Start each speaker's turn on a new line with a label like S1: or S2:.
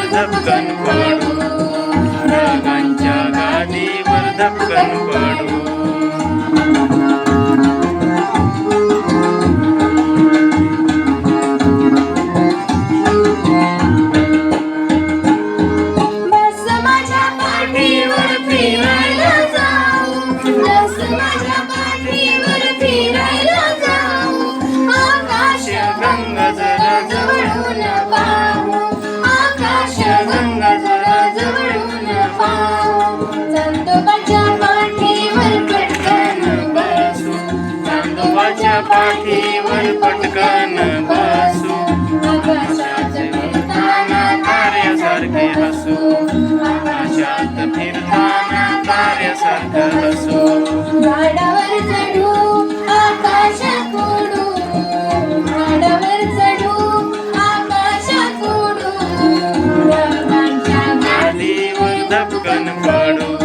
S1: वर्धपकन पडू. रागांच्या गादीवर धपकन पडू.
S2: आकाशाच्या पाठीवर पटकन बसू. फिरताना
S1: ताऱ्यासारखे हसू. आकाशात फिरताना ताऱ्यासारखं हसू.
S2: झाडावर चढू झाडावर चढू पडू.